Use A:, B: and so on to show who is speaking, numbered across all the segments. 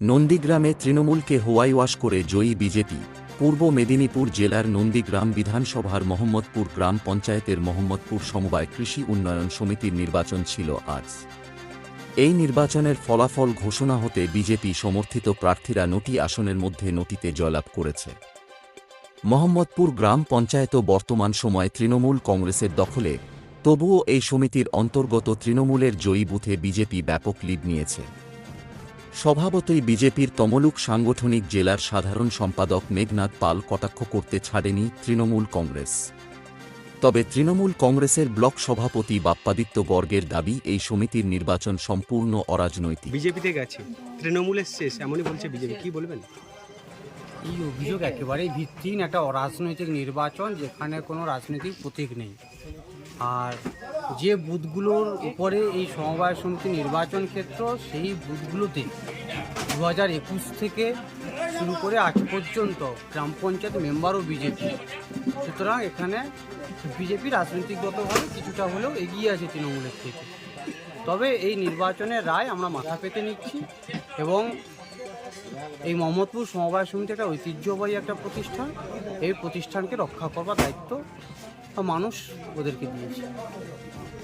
A: নন্দীগ্রামে তৃণমূলকে হোয়াইওয়াশ করে জয়ী বিজেপি, পূর্ব মেদিনীপুর জেলার নন্দীগ্রাম বিধানসভার মোহাম্মদপুর গ্রাম পঞ্চায়েতের মোহাম্মদপুর সমবায় কৃষি উন্নয়ন সমিতির নির্বাচন ছিল আজ। এই নির্বাচনের ফলাফল ঘোষণা হতে বিজেপি সমর্থিত প্রার্থীরা নটি আসনের মধ্যে নটিতে জয়লাভ করেছে। মোহাম্মদপুর গ্রাম পঞ্চায়েতও বর্তমান সময়ে তৃণমূল কংগ্রেসের দখলে, তবুও এই সমিতির অন্তর্গত তৃণমূলের জয়ী বুথে বিজেপি ব্যাপক লিড নিয়েছে। স্বভাবতই বিজেপির তমলুক সাংগঠনিক জেলার সাধারণ সম্পাদক মেঘনাথ পাল কটাক্ষ করতে ছাড়েনি তৃণমূল কংগ্রেস। তবে তৃণমূল কংগ্রেসের ব্লক সভাপতি বাপ্পাদিত্য বর্গের দাবি এই সমিতির নির্বাচন সম্পূর্ণ অরাজনৈতিক।
B: বিজেপিতে গেছে। তৃণমূলের শেষ এমনই বলছে বিজেপি। কি বলবেন?
C: এই অভিযোগ একেবারেই ভিত্তিহীন একটা অরাজনৈতিক নির্বাচন যেখানে কোনো রাজনৈতিক প্রতীক নেই। আর যে বুথগুলোর উপরে এই সমবায় সমিতি নির্বাচন ক্ষেত্র, সেই বুথগুলোতে দু হাজার একুশ থেকে শুরু করে আজ পর্যন্ত গ্রাম পঞ্চায়েত মেম্বারও বিজেপি। সুতরাং এখানে বিজেপি রাজনৈতিকগতভাবে কিছুটা হলেও এগিয়ে আছে তৃণমূলের থেকে। তবে এই নির্বাচনের রায় আমরা মাথা পেতে নিচ্ছি এবং এই মোহাম্মদপুর সমবায় সমিতি একটা ঐতিহ্যবাহী একটা প্রতিষ্ঠান। এই প্রতিষ্ঠানকে রক্ষা করবার দায়িত্ব মানুষ ওদেরকে দিয়েছে।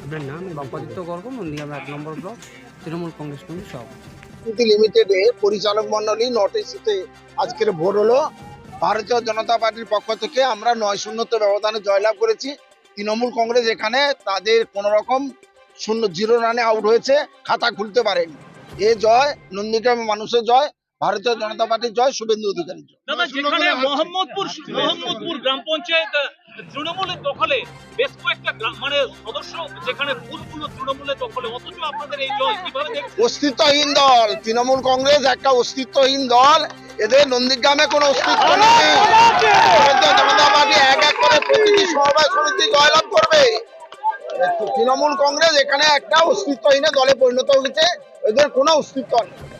B: আপনার নাম
C: বাপাদিত্য গর্ব নন্দীগ্রাম এক নম্বর ব্লক তৃণমূল কংগ্রেস কমিটির সভাপতি
D: লিমিটেডে পরিচালক মন্ডলী নোটিশে আজকের ভোট হলো। ভারতীয় জনতা পার্টির পক্ষ থেকে আমরা নয় শূন্যতে ব্যবধানে জয়লাভ করেছি। তৃণমূল কংগ্রেস এখানে তাদের কোন রকম শূন্য জিরো রানে আউট হয়েছে খাতা খুলতে পারেনি। এ জয় নন্দীগ্রামের মানুষের জয় ভারতীয় জনতা পার্টির জয় শুভেন্দু অধিকারীর জয়।
E: দাদা যেখানে মোহাম্মদপুর মোহাম্মদপুর গ্রাম পঞ্চায়েত তৃণমূলের দখলে বেশ কয়েকটা মানে সদস্য যেখানে বুথগুলো তৃণমূলের দখলে অথচ আপনাদের এই জয় কীভাবে
D: অস্তিত্বহীন দল। তৃণমূল কংগ্রেস একটা অস্তিত্বহীন দল। এদের নন্দীগ্রামে কোনো অস্তিত্ব নেই। ভারতীয় জনতা পার্টি এক এক করে প্রতিটি সমবায় সমিতি জয়লাভ করবে। তৃণমূল কংগ্রেস এখানে একটা অস্তিত্বহীন দলে পরিণত হয়েছে। এদের কোনো অস্তিত্ব নেই।